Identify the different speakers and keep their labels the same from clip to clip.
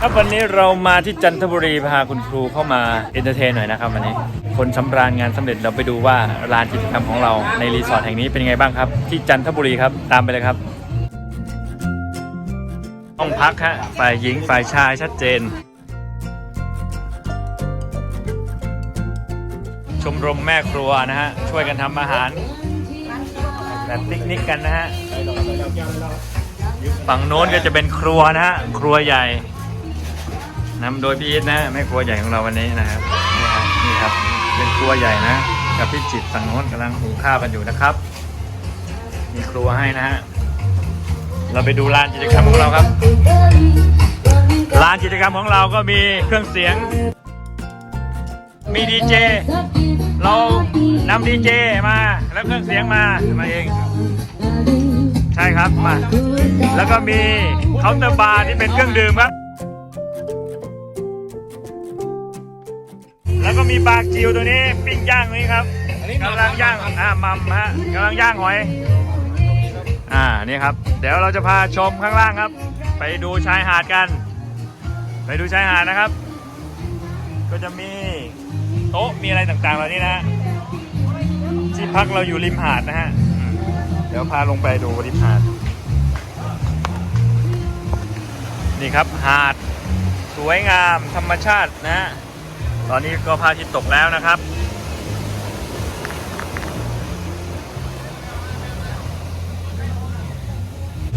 Speaker 1: ครับวันนี้เรามาที่จันทบุรีพาคุณครูเข้ามาเอนเตอร์เทนหน่อยนะครับวันนี้ คนสำราญงานสำเร็จเราไปดูว่าลานกิจกรรมของเราในรีสอร์ทแห่งนี้เป็นยังไงบ้างครับ ที่จันทบุรีครับตามไปเลยครับห้องพักฮะฝ่ายหญิงฝ่ายชายชัดเจน ชมรมแม่ครัวนะฮะช่วยกันทำอาหารแบบปิกนิกกันนะฮะฝั่งโน้นก็จะเป็นครัวนะฮะครัวใหญ่ นำโดยพี่อีทนะฮะแม่ครัวใหญ่ของเราวันนี้นะครับนี่ครับนี่ครับเป็นครัวใหญ่นะ กับพี่จิตฝั่งโน้นกำลังหุงข้าวกันอยู่นะครับ มีครัวให้นะฮะเราไปดูลานกิจกรรมของเราครับลานกิจกรรมของเราก็มีเครื่องเสียง มีดีเจเรานำดีเจมาแล้วเครื่องเสียงมามาเอง ใช่ครับมา แล้วก็มีเคาน์เตอร์บาร์ที่เป็นเครื่องดื่มครับ ก็มีบาร์กิวตัวนี้ปิ้งย่างตัวนี้ครับกำลังย่างอ่ามัมฮะกำลังย่างหอย อ่านี่ครับ เดี๋ยวเราจะพาชมข้างล่างครับ ไปดูชายหาดกัน ไปดูชายหาดนะครับ ก็จะมีโต๊ะมีอะไรต่างๆเหล่านี้นะฮะที่พักเราอยู่ริมหาดนะฮะอืมเดี๋ยวพาลงไปดูริมหาด นี่ครับหาดสวยงามธรรมชาตินะฮะ ตอนนี้ก็พระอาทิตย์ตกแล้วนะครับ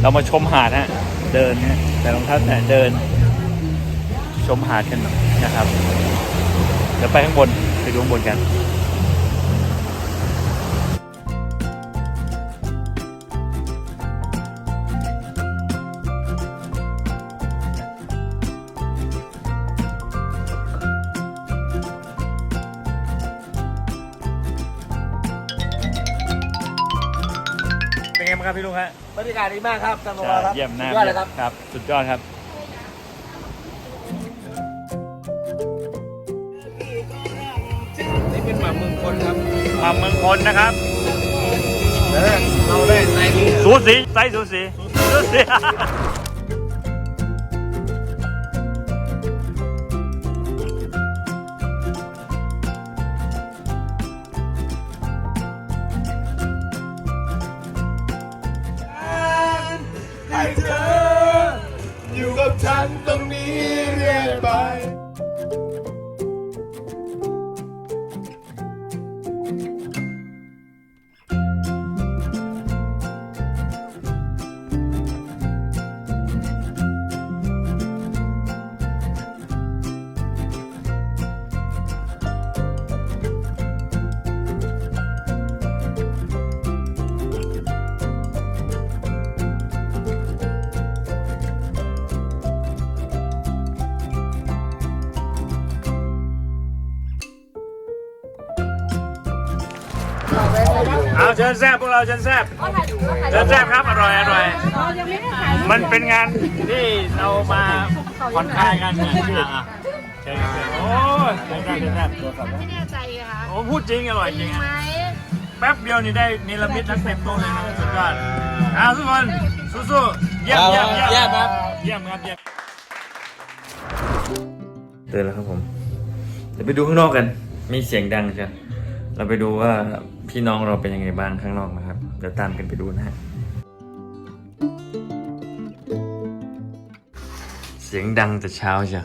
Speaker 1: เรามาชมหาดฮะ เดินฮะแต่รองเท้าแตะเดิน ชมหาดกันหน่อยนะครับ เดี๋ยวไปข้างบน ไปดูข้างบนกัน ครับพี่ลุงฮะ
Speaker 2: บรรยากาศดีมากครับท่านผู้
Speaker 1: ใช่
Speaker 2: ว่าครับ
Speaker 1: เยี่ยมนะ
Speaker 2: สุดยอดเลยครับ
Speaker 1: ครับ สุดยอดครับ
Speaker 2: นี่เป็นหมาเมืองคนครับ
Speaker 1: มาเมืองพลนะครับ
Speaker 2: เออเราได้ใส่นี้
Speaker 1: สูสีไซส์สูสีสูสี
Speaker 2: ฉันตรงนี้เรื่อยไป
Speaker 1: เอาเชิญแซบพวกเราเชิญแซบเชิญแซบครับอร่อยอร่อย
Speaker 3: ยังไม่ได้ถ่าย
Speaker 1: มันเป็นงานที่เรามาผ่อนคลายกันเนี่ยพี่อะเชิญครับโอ้ยเชิญแซบเชิญแซบ
Speaker 3: ไม่แน่ใจค่ะ
Speaker 1: โอ้พูดจริงอร่อยจริง
Speaker 3: ไหม
Speaker 1: อะแป๊บเดียวนี่ได้เนรมิตทั้งเต็มโต๊ะเลยนะสุดยอดเอาทุกคนสู้ๆเยี่ยมเยี่ยมเยี่ยม
Speaker 2: เยี่ยมครับ
Speaker 1: เยี่ยมครับเยี่ยมเดินแล้วครับผมเดี๋ยวไปดูข้างนอกกัน มีเสียงดังใช่เราไปดูว่า พี่น้องเราเป็นยังไงบ้างข้างนอกนะครับ เดี๋ยวตามกันไปดูนะฮะ เสียงดังแต่เช้าจ้ะ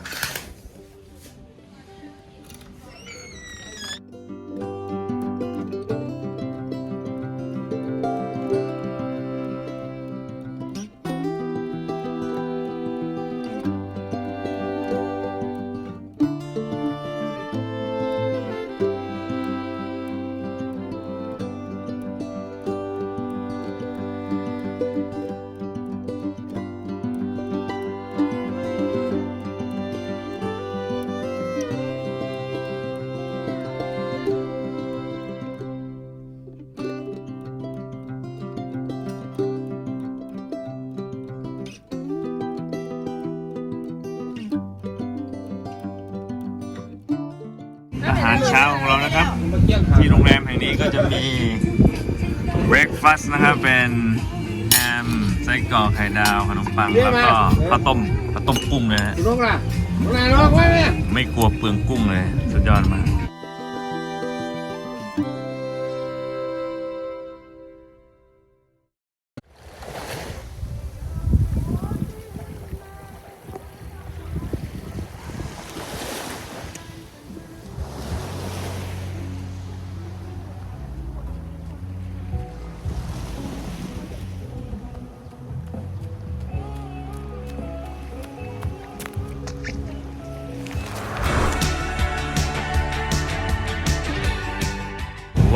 Speaker 1: ช้าของเรานะครับ ที่โรงแรมแห่งนี้ก็จะมีเบร a ฟาสต์นะครับเป็นแฮมไส้กรอกไข่ดาวขนมปังแล้วก็ข้าวต้มข้าวต้มกุ้งนะฮะ
Speaker 2: นกล่ะนายนกไว้ไหม
Speaker 1: ไม่กลัวเปลืองกุ้งเลย สุดยอดมาก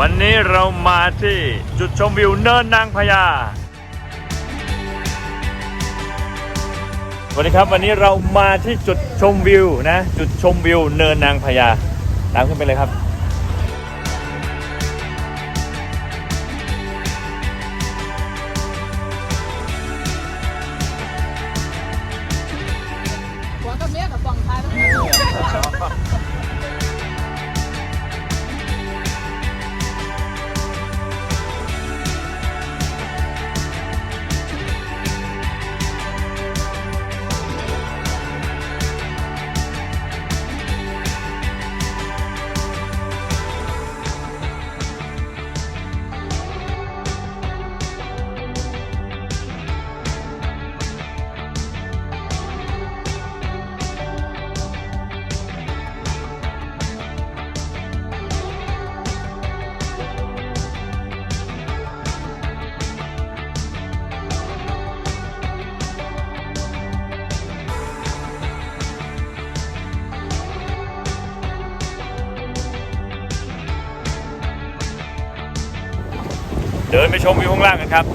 Speaker 1: วันนี้เรามาที่จุดชมวิวเนินนางพญาสวัสดีครับวันนี้เรามาที่จุดชมวิวนะ จุดชมวิวเนินนางพญาตามขึ้นไปเลยครับ นไปชมวิวข้างล่างกันครับ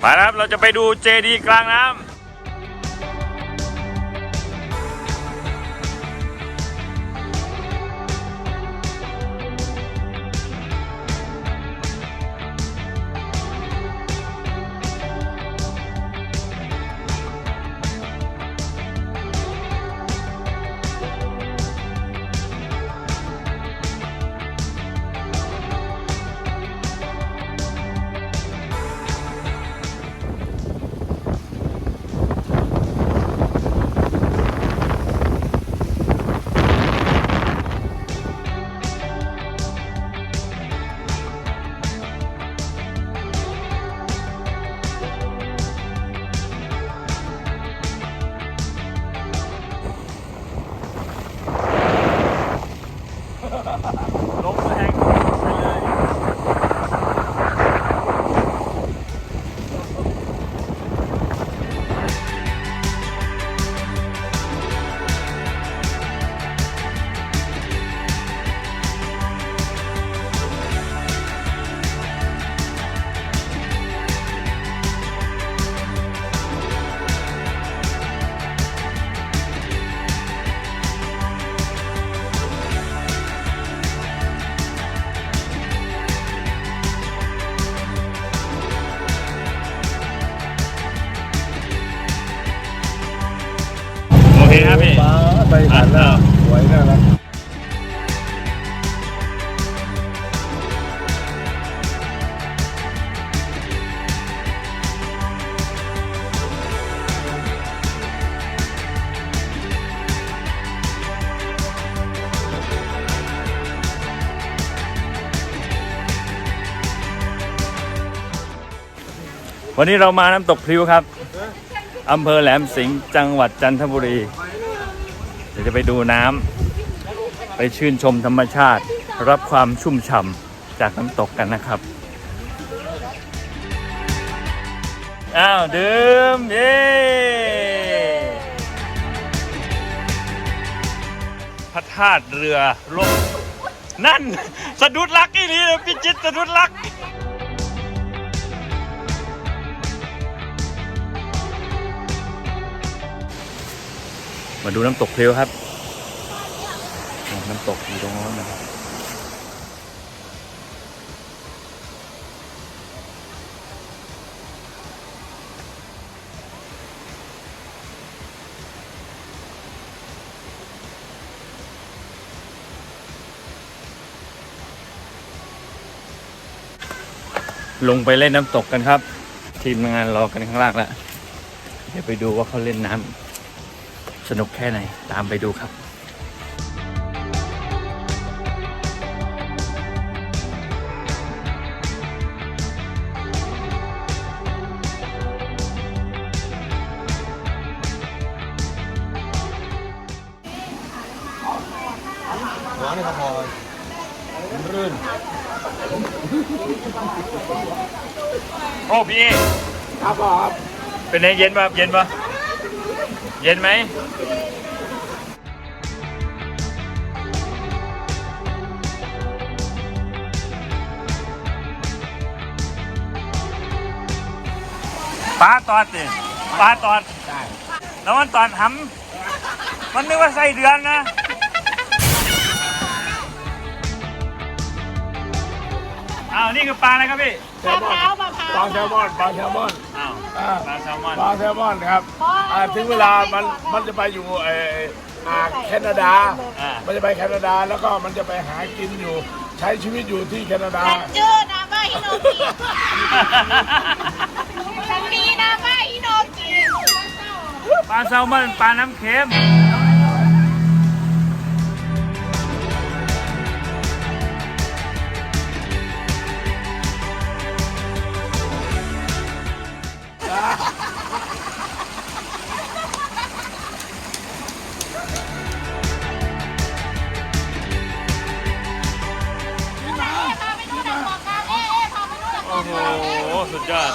Speaker 1: ไปครับเราจะไปดูเจดีย์กลางน้ำ
Speaker 2: ไปหันแล้วสวยน่ารัก
Speaker 1: วันนี้เรามาน้ำตกพริ้วครับอำเภอแหลมสิงห์จังหวัดจันทบุรี เดี๋ยวจะไปดูน้ำไปชื่นชมธรรมชาติ รับความชุ่มฉ่ำจากน้ำตกกันนะครับ อ้าว ดื่ม เย้พระธาตุเรือล่มนั่น สะดุดลักอีนี่เลยพี่จิตสะดุดลัก มาดูน้ำตกเพลียวครับ น้ำตกอยู่ตรงโน้นนะครับลงไปเล่นน้ำตกกันครับ ทีมงานรอกันข้างล่างแล้วเดี๋ยวไปดูว่าเขาเล่นน้ำ สนุกแค่ไหนตามไปดูครับ
Speaker 2: ร้อนนี่ครับพอรื่น
Speaker 1: โอ้พี่
Speaker 2: ครับผม
Speaker 1: เป็นไงเย็นปะเย็นปะ เย็นไหมปลาตอดสิปลาตอด
Speaker 2: ใช่
Speaker 1: แล้วมันตอนหำมันนึกว่าไส้เดือนนะ อ้าว นี่คือปลาอะไรครับพี่
Speaker 2: แซลมอนปลาแซลมอนปลาแซลมอน
Speaker 1: อ้าว
Speaker 2: อ่า
Speaker 1: ปลาแซลมอน
Speaker 2: ปลาแซลมอนครับอ่าถึงเวลามันมันจะไปอยู่เอ่ออ่าแคนาดา
Speaker 1: อ่า
Speaker 2: มันจะไปแคนาดาแล้วก็มันจะไปหากินอยู่ ใช้ชีวิตอยู่ที่แคนาดา
Speaker 3: เจอนาบ้าอิโนกิฉันมีนาบ้าอิโนกิ
Speaker 1: ปลาแซลมอนปลาน้ำเค็ม
Speaker 3: พาไปดูหนังบอกกันเอ๊ะพาไปดูหนังบ
Speaker 1: โอ้
Speaker 3: อก
Speaker 1: โห สุดยอด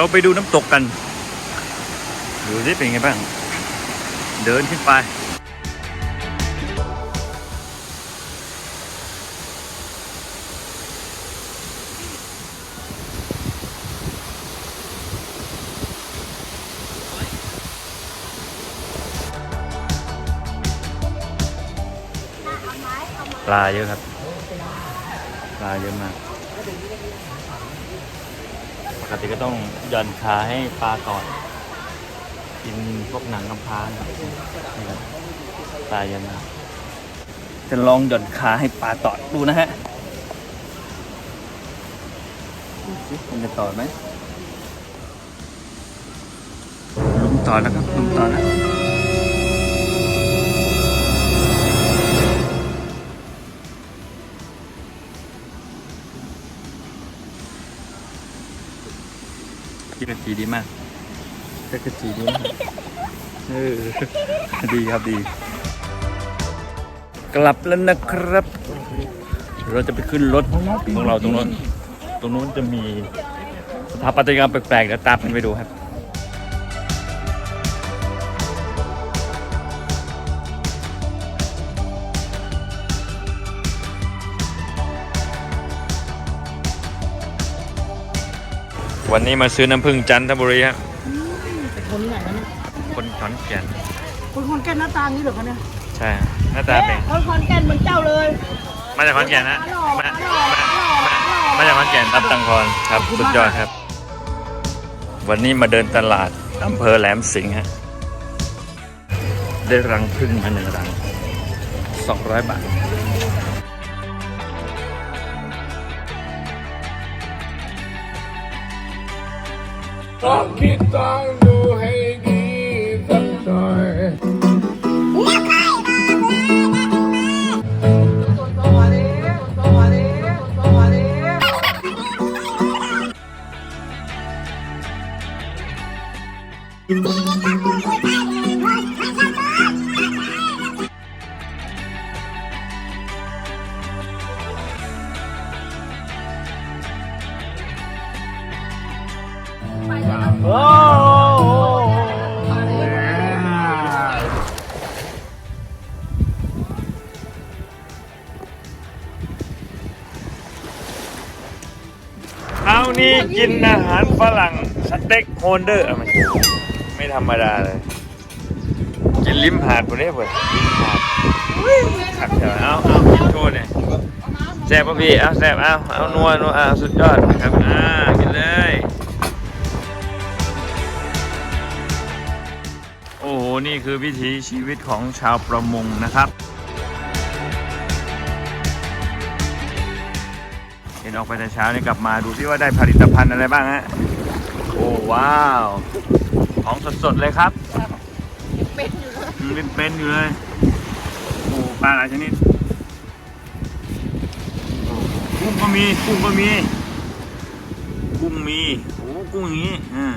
Speaker 3: เราไป
Speaker 1: ดูน้ำตกกัน ดูสิเป็นไงบ้าง เดินขึ้นไป ปลาเยอะครับ ปลาเยอะมาก กติก็ต้องหย่อนขาให้ปลาก่อน กินพวกหนังกำพร้านะครับนี่ครับปลาเยอะมาจะลองหย่อนขาให้ปลาตอดดูนะฮะดูสิมันจะตอดไหมลุมตอดนะครับลุมตอดแล้วกินกระจีดีมากกระจีดีมากเออดีครับดี กลับแล้วนะครับ เราจะไปขึ้นรถของเราตรงนู้นตรงนู้นจะมีสถาปัตยกรรมแปลกๆเดี๋ยวตามกันไปดูครับ วันนี้มาซื้อน้ำผึ้งจันทบุรีครับ
Speaker 4: คนไหนนะเนี่ย
Speaker 1: คนขอนแก่น
Speaker 4: คนคนแก่นหน้าตานี้เหรอคะเนี่ย
Speaker 1: ใช่หน้าตาเป็น
Speaker 4: เออคนแก่นเหมือนเจ้าเลย
Speaker 1: มาจากขอนแก่นนะ
Speaker 4: หล่อ
Speaker 1: มา
Speaker 4: หล่อหล่อหล่อ
Speaker 1: มาจากขอนแก่นตับตังพรครับสุดยอดครับ วันนี้มาเดินตลาดอำเภอแหลมสิงห์ฮะได้รังผึ้งมาหนึ่งรัง200บาท
Speaker 2: ต้องคิดต้องดู ให้ดีสั
Speaker 1: เอานี่กินอาหารฝรั่งสเต็กโฮลเดอร์เอามาไม่ธรรมดาเลย กินลิ้มหาดคนนี้เว้ยลิ้มหาดขับเถอะเอาเอากินโชว์เนี่ยแซ่บป่ะพี่ เอาแซ่บเอาเอานัวนัวเอาสุดยอดนะครับอ่ากินเลย นี่คือวิถีชีวิตของชาวประมงนะครับเห็นออกไปแต่เช้านี่กลับมาดูที่ว่าได้ผลิตภัณฑ์อะไรบ้างฮะโอ้ว้าว ของสดๆเลยครับ
Speaker 3: เป็นอยู่เลย
Speaker 1: อืมเป็นเป็นอยู่เลยโอ้ปลาหลายชนิดโอ้กุ้งก็มีกุ้งก็มี กุ้งมีโอ้กุ้งอย่างนี้อ่า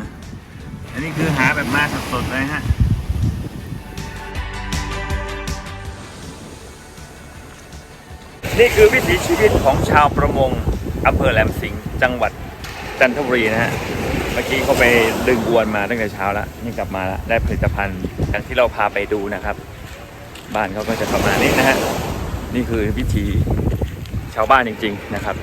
Speaker 1: อันนี้คือหาแบบมาสดๆเลยฮะ นี่คือวิถีชีวิตของชาวประมงอำเภอแหลมสิงห์จังหวัดจันทบุรีนะฮะ เมื่อกี้เขาไปดึงอวนมาตั้งแต่เช้าแล้ว นี่กลับมาแล้วได้ผลิตภัณฑ์อย่างที่เราพาไปดูนะครับ บ้านเขาก็จะประมาณนี้นะฮะ นี่คือวิถีชาวบ้านจริง ๆ นะครับ